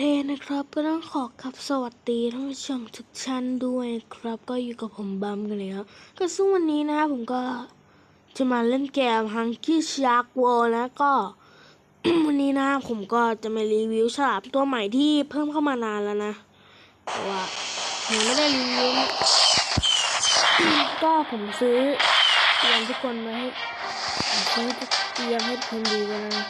นะครับ ก็ต้องขอขับสวัสดีท่านผู้ชมทุกท่านด้วยครับ ก็อยู่กับผมบัมกันเลยครับก็ซึ่งวันนี้นะผมก็จะมาเล่นเกม Hunky Shark World นะก็ วันนี้นะผมก็จะมารีวิวฉลามตัวใหม่ที่เพิ่มเข้ามานานแล้วนะแต่ว่ายังไม่ได้รีวิวก็ผมซื้อเตรียมทุกคนมาให้ซื้อเตรียมให้ทุกคนดูกันนะ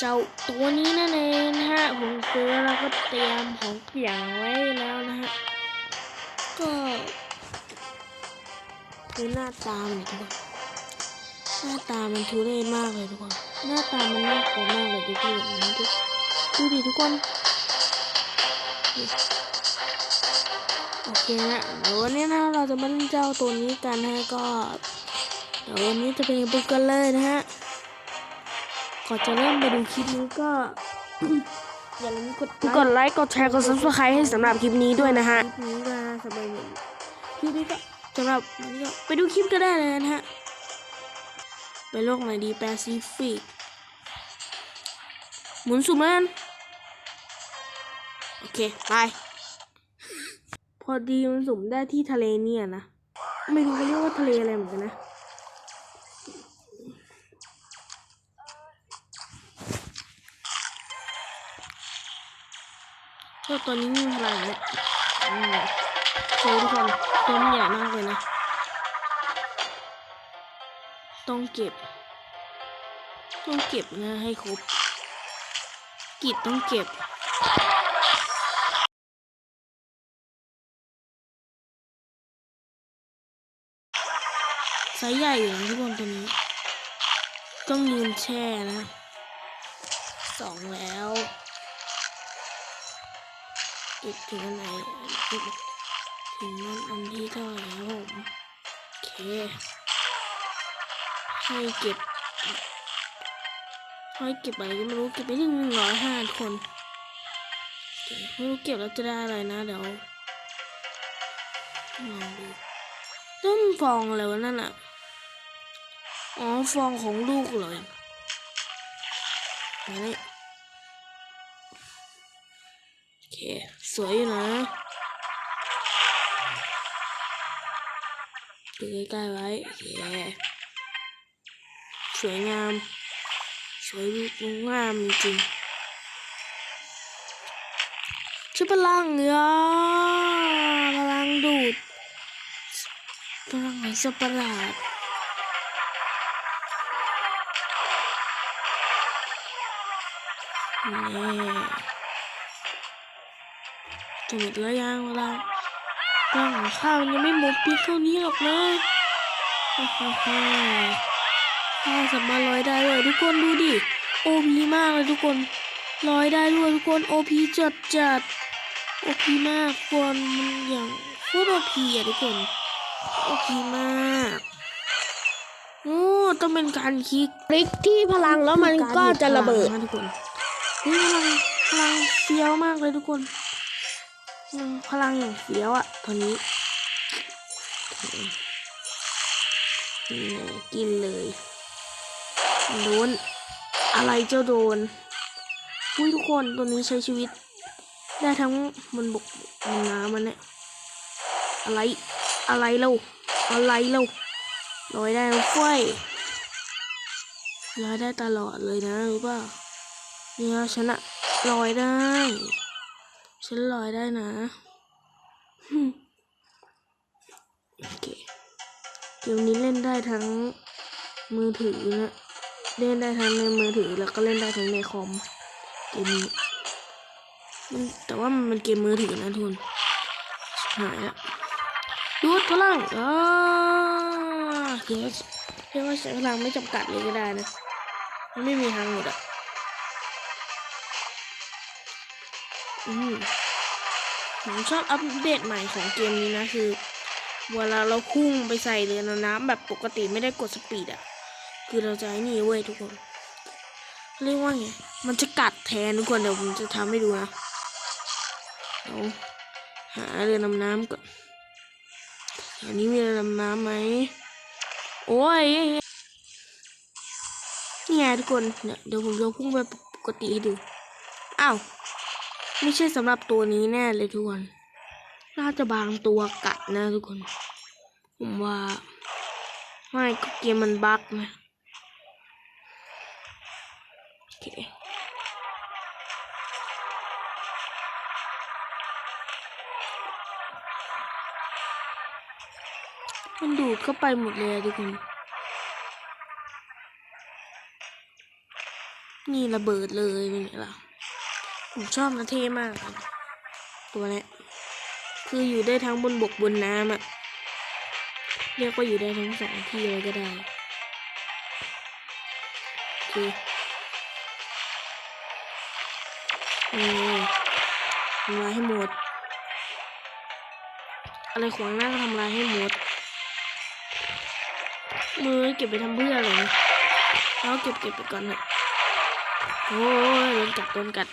เจ้าตัวนี้นั่นเองนะฮะผมซื้อแล้วก็เตรียมของเปียงไว้แล้วนะฮะ ก็ดูหน้าตามันทุกคนหน้าตามันทุเรศมากเลยทุกคนหน้าตามันน่ากลัวมากเลยทุกคนนะทุกดูดิทุกคนโอเคนะเดี๋ยววันนี้นะเราจะมาเล่นเจ้าตัวนี้กันนะก็เดี๋ยววันนี้จะเป็นบุกกันเลยนะฮะ ก่อนจะเริ่มไปดูคลิปนี้ก็อย่าลืมกดกดไลค์กดแชร์กด subscribe ให้สำหรับคลิปนี้ด้วยนะฮะคลิปนี้นะสำหรับคลิปนี้ก็สำหรับวันนี้ก็ไปดูคลิปก็ได้เลยนะฮะไปโลกไหนดีแปซิฟิกหมุนสุ่มแล้วกันโอเคไปพอดีมันสุ่มได้ที่ทะเลเนี่ยนะ ไม่รู้เขาเรียกว่าทะเลอะไรเหมือนกันนะ ตอนนี้มีพลังเนี่ยอืมโชว์ทุกคนตัวมันใหญ่มากเลยนะ ต้องเก็บ ต้องเก็บนะให้ครบ กิจต้องเก็บไซส์ใหญ่อยู่นะทุกคนตัวนี้ ต้องยืนแช่นะสองแล้ว เก็บถึงอันไหนถึงอันอันที่เท่าไหร่ครับผมโอเคให้เก็บให้เก็บอะไรก็ไม่รู้เก็บไปถึงหนึ่งร้อยห้าคนไม่รู้เก็บแล้วจะได้อะไรนะเดี๋ยวลองดูต้นฟองอะไรวะนั่นอะอ๋อฟองของลูกเลยนนี้โอเค สวยอยู่นะดูใกล้ๆไว้โอเคสวยงาม สวยงามจริงชื่อพลังเนื้อพลังดูดพลังไหนสัตว์ประหลาดเนี่ย จะหมดแล้วยังเวลาพลังของข้ามันยังไม่หมดเพียงเท่านี้หรอกนะฮ่าฮ่าฮ่าข้าสามารถลอยได้เลยทุกคนดูดิโอพีมากเลยทุกคนลอยได้ด้วยทุกคนโอพีจัดจัดโอพีมากทุกคนมันอย่างโคตรโอพีอะทุกคนโอเคมากโอ้ต้องเป็นการคลิกพลิกที่พลังแล้วมันก็จะระเบิดนะทุกคนนี่พลังพลังเฟี้ยวมากเลยทุกคนอืม พลังอย่างเฟี้ยวอะตอนนี้นี่กินเลยโดนอะไรเจ้าโดนอุ้ยทุกคนตัวนี้ใช้ชีวิต ได้ทั้งบนบกบนน้ำมันเนี่ยอะไรอะไรเล่าอะไรเล่าลอยได้ฟ้ยลอยได้ตลอดเลยนะรู้ป่ะเนี่ยฉันะลอยได้ ฉันลอยได้นะฮึโอเคเกมนี้เล่นได้ทั้งมือถือนะเล่นได้ทั้งในมือถือแล้วก็เล่นได้ทั้งในคอมเกมนี้แต่ว่ามันเป็นเกมมือถือนะทุนหายละดูดพลังอ่าเรียกว่าเรียกว่าใช้พลังไม่จำกัดเลยก็ได้นะมันไม่มีทางหมดอะ อืมผมชอบอัปเดตใหม่ของเกมนี้นะคือ เวลาเราพุ่งไปใส่เรือน้ำแบบปกติไม่ได้กดสปีดอะ คือเราจะไอ้นี่เว้ยทุกคน เรียกว่าไง มันจะกัดแทนทุกคนเดี๋ยวผมจะทำให้ดูนะเดี๋ยวหาเรือน้ำน้ำก่อนอันนี้มีเรือดำน้ำไหม โอ้ยนี่ไงทุกคนเนี่ยเดี๋ยวผมจะพุ่งไปปกติให้ดู อ้าว ไม่ใช่สำหรับตัวนี้แน่เลยทุกคน น่าจะบางตัวกัดนะทุกคน ผมว่าไม่ก็เกมมันบั๊กนะโอเคมันดูดเข้าไปหมดเลยทุกคน นี่ระเบิดเลยเป็นไงล่ะ ผมชอบนะเท่มาก ตัวเนี้ยคืออยู่ได้ทั้งบนบกบนน้ำอะเรียกว่าอยู่ได้ทั้งสองที่เลยก็ได้โอเคอืมทำลายให้หมด อะไรขวางหน้าก็ทำลายให้หมด มือเก็บไปทำเพื่ออะไรนะแล้วเก็บเก็บไปก่อนเถอะโอ้ยโดนกัดโดนกัด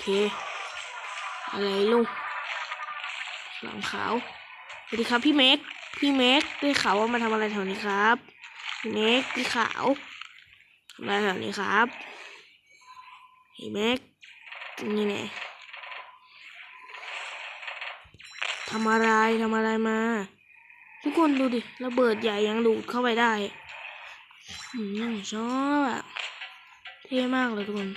เค อะไรลุงหลังขาวสวัสดีครับพี่เมกพี่เมกได้ข่าวว่ามาทำอะไรแถวนี้ครับพี่เมกพี่ขาวทำอะไรแถวนี้ครับพี่เมกนี่แน่ทำอะไรทำอะไรมา ทุกคนดูดิระเบิดใหญ่ยังดูดเข้าไปได้อืมยังชอบอะเท่มากเลยทุกคน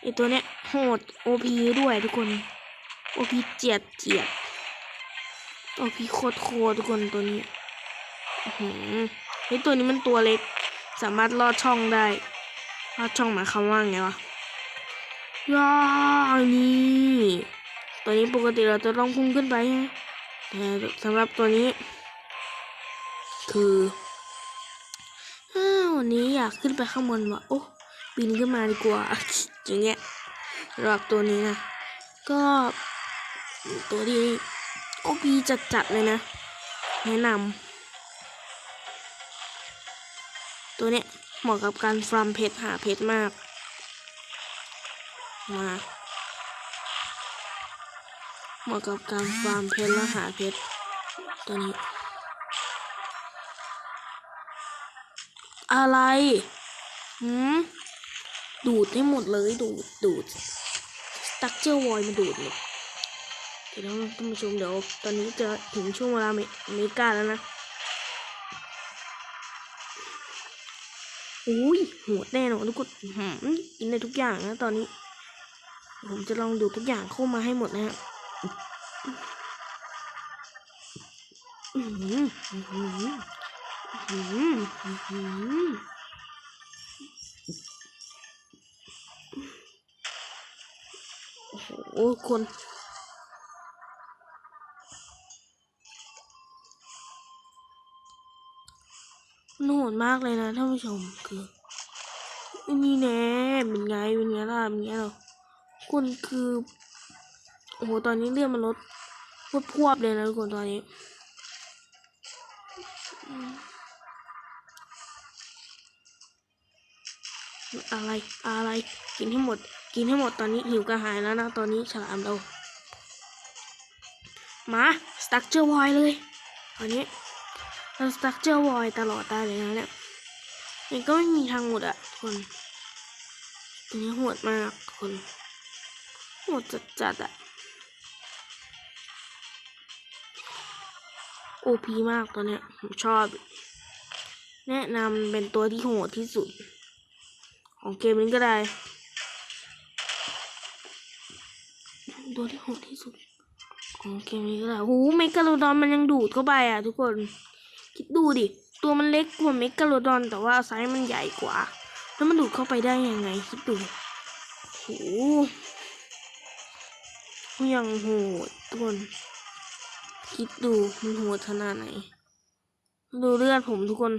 ไอตัวเนี้ย โหดโอพีด้วยทุกคนโอพีเจียดเจียดโอพีโคตรโคตรทุกคนตัวนี้อื้อหือไอตัวนี้มันตัวเล็ก สามารถลอดช่องได้ลอดช่องหมายความว่าไงวะย่านี่ตัวนี้ปกติเราจะต้องพุ่งขึ้นไปแต่สำหรับตัวนี้ คืออววันนี้อยากขึ้นไปข้างบนว่ะโอ้บินขึ้นมาดีกว่าอย่างเงี้ย สำหรับตัวนี้นะ ก็ตัวที่โอพีจัดๆเลยนะ แนะนำตัวเนี้ยเหมาะกับการฟาร์มเพชรหาเพชรมาก มาเหมาะกับการฟาร์มเพชรและหาเพชรตัวนี้ อะไรหืมดูดให้หมดเลยดูดดูด ตักเจอร์วอยมาดูดเลยเดี๋ยวนะท่านผู้ชมเดี๋ยวตอนนี้จะถึงช่วงเวลาเมกาแล้วนะอุ้ยโหดแน่นอนทุกคนอื้อหือกินได้ทุกอย่างนะตอนนี้ ผมจะลองดูทุกอย่างเข้ามาให้หมดนะฮะอืมอืมอืมอืม โอ้คนนโหดมากเลยนะท่านผู้ชมคือนี่แน่เป็นไงเป็นไงล่ะเป็นไงล่ะคนคือ โอ้โหตอนนี้เลือดมันลดพวบๆเลยนะทุกคนตอนนี้อะไรอะไรกินให้หมด กินให้หมดตอนนี้หิวกระหายแล้วนะตอนนี้ฉลามเรามาสตั๊กเจอวอยเลยตอนนี้เราสตั๊กเจอวอยตลอดได้เลยนะเนี่ยมันก็ไม่มีทางหมดอะคนตัวนี้โหดมากคนโหดจัดๆอะโอพีมากตัวเนี้ยผมชอบ แนะนำเป็นตัวที่โหดที่สุด ของเกมนี้ก็ได้ ตัวที่โหดที่สุดของเกมนี้ก็ได้โอ้เมกาโลดอนมันยังดูดเข้าไปอะทุกคน คิดดูดิ ตัวมันเล็กกว่าเมกาโลดอน แต่ว่าไซส์มันใหญ่กว่า แล้วมันดูดเข้าไปได้ยังไงคิดดูโอ้โหยังโหดทุกคน คิดดูมันโหดขนาดไหน ดูเลือดผมทุกคน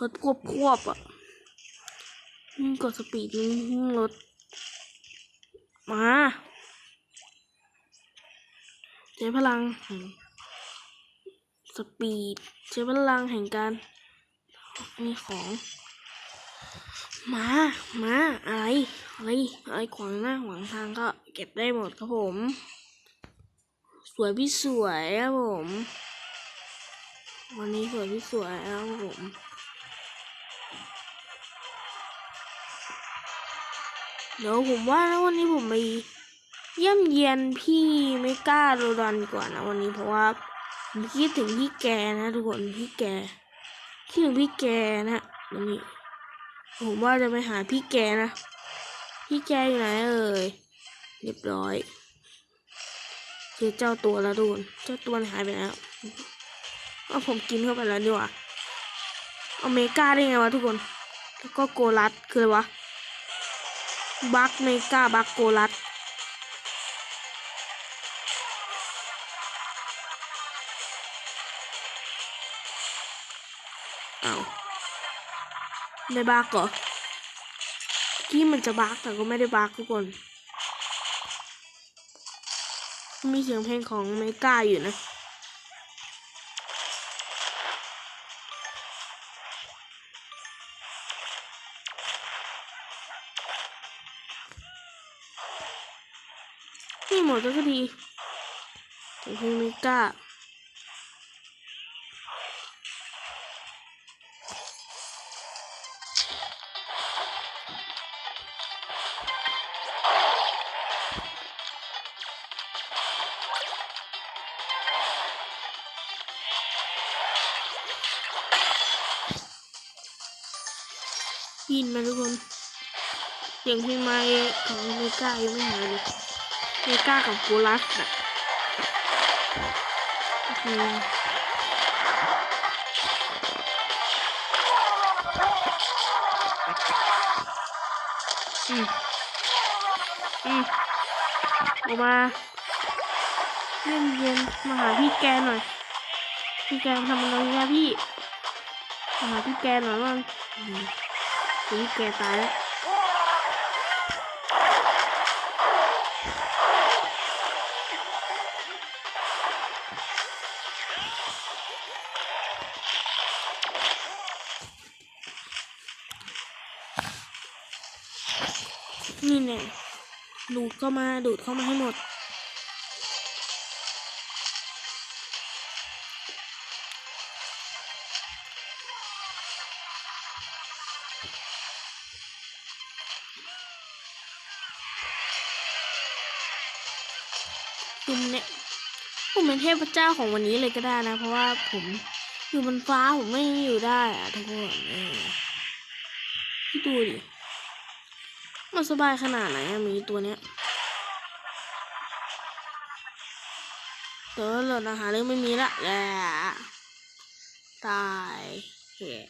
ลดควบควบอะยิ่กดสปีดยิ่งยิ่งลดมา ใช้พลังแห่งสปีด ใช้พลังแห่งการมีของ มามาอะไร อะไร อะไรขวางหน้าขวางทางก็เก็บได้หมดครับผม สวยพี่สวยครับผม วันนี้สวยพี่สวยครับผมเดี๋ยวผมว่านะวันนี้ผมไป เยี่ยมเยียนพี่ไม่กล้าโรดอนดีกว่านนะวันนี้เพราะว่าผมคิดถึงพี่แกนะ ทุกคนพี่แกคิดถึงพี่แกนะวันนี้ผมว่าจะไปหาพี่แกนะพี่แกอยู่ไหนเอ่ยเรียบร้อยเจอเจ้าตัวแล้วทุกคนเจ้าตัวหายไปแล้วเอาผมกินเข้าไปแล้วดีกว่าอเมกาได้ไงวะทุกคน แล้วก็โกลัสคืออะไรวะบักเมกาบักโกลัส ได้บักเหรอที่มันจะบักแต่ก็ไม่ได้บักทุกคน มีเสียงเพลงของเมก้าอยู่นะ นี่หมดแล้วก็ดีเสียงเพลงเมกา ยินไหมาทุกคนเสียงพลงไม้ของเมกายังไม่หายเลยเมกากับโกลัสอะอืมอืมอออกมาเล่นเย็นมาหาพี่แกหน่อย พี่แกทำอะไรเนี่ยพี่มาหาพี่แกหน่อยว่า นี่แกตายแล้วนี่แน่ดูดเข้ามาดูดเข้ามาให้หมด เป็นเทพเจ้าของวันนี้เลยก็ได้นะ เพราะว่าผมอยู่บนฟ้าผมไม่อยู่ได้อะทุกคนเออพี่ดูดิมันสบายขนาดไหนอะมีตัวเนี้ยต่ว่าเหลืออาหารเรื่องไม่มีละแหละตายเฮ้ย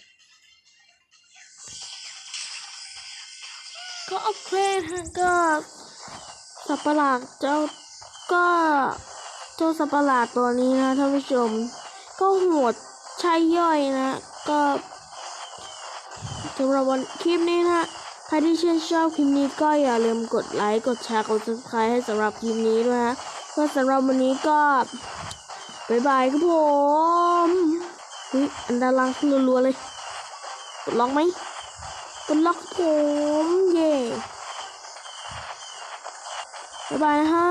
ก็อัพเกรดฮะก็สัตว์ประหลาดเจ้าก็ เจ้าสัตว์ประหลาดตัวนี้นะท่านผู้ชม ก็โหดใช่ย่อยนะ ก็สำหรับวันคลิปนี้นะใครที่ชื่นชอบคลิปนี้ก็อย่าลืมกดไลค์กดแชร์กด subscribe ให้สำหรับคลิปนี้ด้วยนะก็สำหรับวันนี้ก็บายบายครับผมเฮ้ยอันดาลังรัวๆเลยกดล็อกไหมกดล็อกผม เย่บายบายนะฮะ